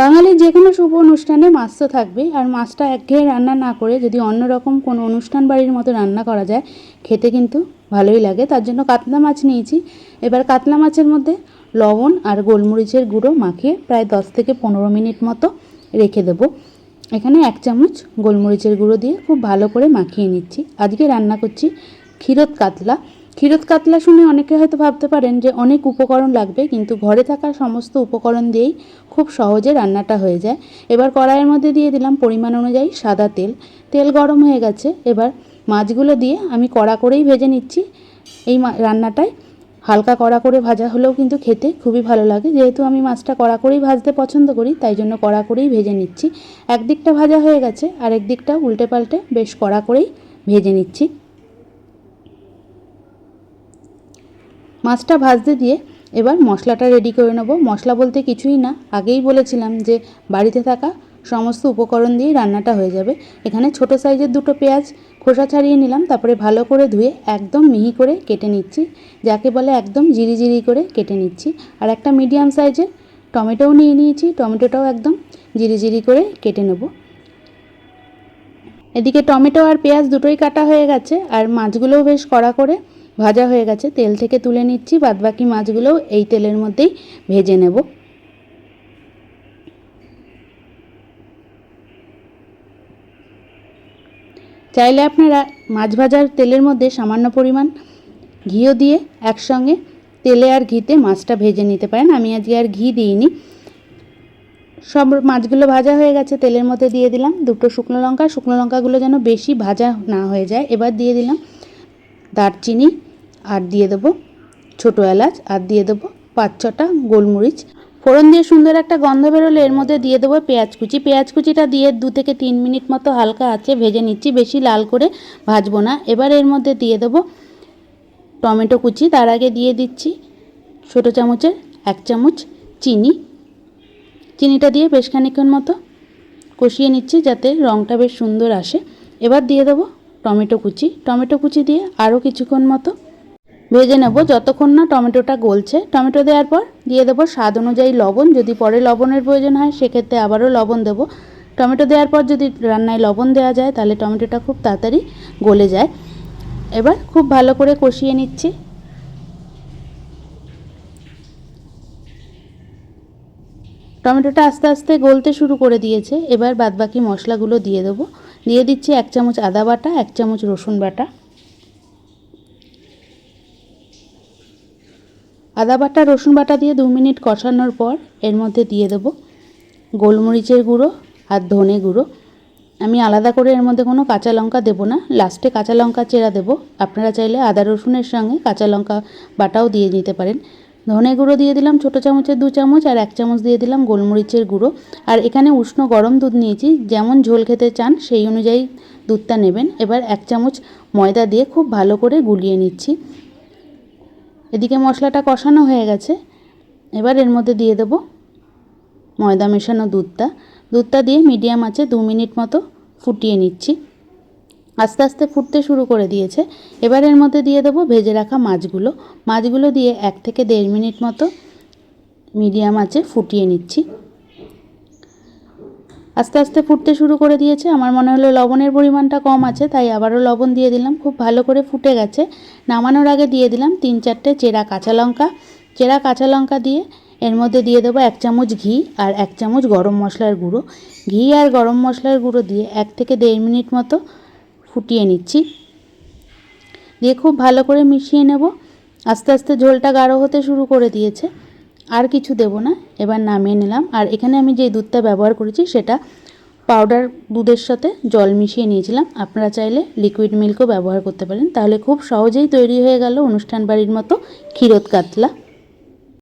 বাঙালির যে কোনো শুভ অনুষ্ঠানে মাছ তো থাকবে আর মাছটা একঘেয়ে রান্না না করে যদি অন্যরকম কোনো অনুষ্ঠান বাড়ির মতো রান্না করা যায়, খেতে কিন্তু ভালোই লাগে। তার জন্য কাতলা মাছ নিয়েছি। এবার কাতলা মাছের মধ্যে লবণ আর গোলমরিচের গুঁড়ো মাখিয়ে প্রায় দশ থেকে পনেরো মিনিট মতো রেখে দেবো। এখানে এক চামচ গোলমরিচের গুঁড়ো দিয়ে খুব ভালো করে মাখিয়ে নিচ্ছি। আজকে রান্না করছি ক্ষীরত কাতলা। ক্ষীরত কাতলা শুনে অনেকে হয়তো ভাবতে পারেন যে অনেক উপকরণ লাগবে, কিন্তু ঘরে থাকা সমস্ত উপকরণ দিয়েই খুব সহজে রান্নাটা হয়ে যায়। এবার কড়াইয়ের মধ্যে দিয়ে দিলাম পরিমাণ অনুযায়ী সাদা তেল। তেল গরম হয়ে গেছে, এবার মাছগুলো দিয়ে আমি কড়া করেই ভেজে নিচ্ছি। এই রান্নাটায় হালকা কড়া করে ভাজা হলেও কিন্তু খেতে খুবই ভালো লাগে। যেহেতু আমি মাছটা কড়া করেই ভাজতে পছন্দ করি, তাই জন্য কড়া করেই ভেজে নিচ্ছি। একদিকটা ভাজা হয়ে গেছে আর একদিকটা উল্টে পাল্টে বেশ কড়া করেই ভেজে নিচ্ছি। মাছটা ভাজতে দিয়ে এবার মশলাটা রেডি করে নেব। মশলা বলতে কিছুই না। আগেই বলেছিলাম যে বাড়িতে থাকা সমস্ত উপকরণ দিয়েই রান্নাটা হয়ে যাবে। এখানে ছোট সাইজের দুটো পেঁয়াজ খোসা ছাড়িয়ে নিলাম, তারপরে ভালো করে ধুয়ে একদম মিহি করে কেটে নিচ্ছি। যাকে বলে একদম জিরি জিরি করে কেটে নিচ্ছি। আর একটা মিডিয়াম সাইজের টমেটোও নিয়ে নিয়েছি। টমেটোটাও একদম জিরি জিরি করে কেটে নেব। এদিকে টমেটো আর পেঁয়াজ দুটোই কাটা হয়ে গেছে। আর মাছগুলোও বেশ কড়া করে ভাজা হয়ে গেছে, তেল থেকে তুলে নিচ্ছি, বাদবাকি মাছগুলোও এই তেলের মধ্যেই ভেজে নেব। চাইলে আপনারা মাছ ভাজার তেলের মধ্যে সামান্য পরিমাণ ঘিও দিয়ে একসঙ্গে তেলে আর ঘিতে মাছটা ভেজে নিতে পারেন। আমি আজকে আর ঘি দিইনি। সব মাছগুলো ভাজা হয়ে গেছে, তেলের মধ্যে দিয়ে দিলাম দুটো শুকনো লঙ্কা। শুকনো লঙ্কাগুলো যেন বেশি ভাজা না হয়ে যায়। এবার দিয়ে দিলাম দারচিনি আর দিয়ে দেবো ছোটো এলাচ, আর দিয়ে দেবো পাঁচ ছটা গোলমরিচ। ফোড়ন দিয়ে সুন্দর একটা গন্ধ বেরোলে এর মধ্যে দিয়ে দেবো পেঁয়াজ কুচি। পেঁয়াজ কুচিটা দিয়ে দু থেকে তিন মিনিট মতো হালকা আছে ভেজে নিচ্ছি, বেশি লাল করে ভাজবো না। এবার এর মধ্যে দিয়ে দেবো টমেটো কুচি, তার আগে দিয়ে দিচ্ছি ছোটো চামচের এক চামচ চিনি। চিনিটা দিয়ে বেশ খানিক্ষণ মতো কষিয়ে নিচ্ছি যাতে রঙটা বেশ সুন্দর আসে। এবার দিয়ে দেবো টমেটো কুচি। টমেটো কুচি দিয়ে আরও কিছুক্ষণ মতো ভেজে নেব যতক্ষণ না টমেটোটা গলছে। টমেটো দেওয়ার পর দিয়ে দেবো স্বাদ অনুযায়ী লবণ। যদি পরে লবণের প্রয়োজন হয়, সেক্ষেত্রে আবারও লবণ দেবো। টমেটো দেওয়ার পর যদি রান্নায় লবণ দেওয়া যায়, তাহলে টমেটোটা খুব তাড়াতাড়ি গলে যায়। এবার খুব ভালো করে কষিয়ে নিচ্ছি। টমেটোটা আস্তে আস্তে গলতে শুরু করে দিয়েছে। এবার বাদবাকি মশলাগুলো দিয়ে দেবো। দিয়ে দিচ্ছি এক চামচ আদা বাটা, এক চামচ রসুন বাটা। আদা বাটা, রসুন বাটা দিয়ে দু মিনিট কষানোর পর এর মধ্যে দিয়ে দেবো গোলমরিচের গুঁড়ো আর ধনে গুঁড়ো। আমি আলাদা করে এর মধ্যে কোনো কাঁচা লঙ্কা দেবো না। লাস্টে কাঁচা লঙ্কা চেরা দেবো। আপনারা চাইলে আদা, রসুনের সঙ্গে কাঁচা লঙ্কা বাটাও দিয়ে নিতে পারেন। ধনে গুঁড়ো দিয়ে দিলাম ছোটো চামচের দু চামচ আর এক চামচ দিয়ে দিলাম গোলমরিচের গুঁড়ো। আর এখানে উষ্ণ গরম দুধ নিয়েছি। যেমন ঝোল খেতে চান সেই অনুযায়ী দুধটা নেবেন। এবার এক চামচ ময়দা দিয়ে খুব ভালো করে গুলিয়ে নিচ্ছি। এদিকে মশলাটা কষানো হয়ে গেছে। এবার এর মধ্যে দিয়ে দেবো ময়দা মেশানো দুধটা। দুধটা দিয়ে মিডিয়াম আছে দু মিনিট মতো ফুটিয়ে নিচ্ছি। আস্তে আস্তে ফুটতে শুরু করে দিয়েছে। এবার এর মধ্যে দিয়ে দেবো ভেজে রাখা মাছগুলো। মাছগুলো দিয়ে এক থেকে দেড় মিনিট মতো মিডিয়াম আছে ফুটিয়ে নিচ্ছি। আস্তে আস্তে ফুটতে শুরু করে দিয়েছে। আমার মনে হলো লবণের পরিমাণটা কম আছে, তাই আবারও লবণ দিয়ে দিলাম। খুব ভালো করে ফুটে গেছে। নামানোর আগে দিয়ে দিলাম তিন চারটে চেরা কাঁচা লঙ্কা। চেরা কাঁচা লঙ্কা দিয়ে এর মধ্যে দিয়ে দেবো এক চামচ ঘি আর এক চামচ গরম মশলার গুঁড়ো। ঘি আর গরম মশলার গুঁড়ো দিয়ে এক থেকে দেড় মিনিট মতো ফুটিয়ে নিচ্ছি। দিয়ে খুব ভালো করে মিশিয়ে নেব। আস্তে আস্তে ঝোলটা গাঢ় হতে শুরু করে দিয়েছে। আর কিছু দেব না, এবার নামিয়ে নিলাম। আর এখানে আমি যে দুধটা ব্যবহার করেছি, সেটা পাউডার দুধের সাথে জল মিশিয়ে নিয়েছিলাম। আপনারা চাইলে লিকুইড মিল্কও ব্যবহার করতে পারেন। তাহলে খুব সহজেই তৈরি হয়ে গেল অনুষ্ঠান বাড়ির মতো ক্ষীরত কাতলা।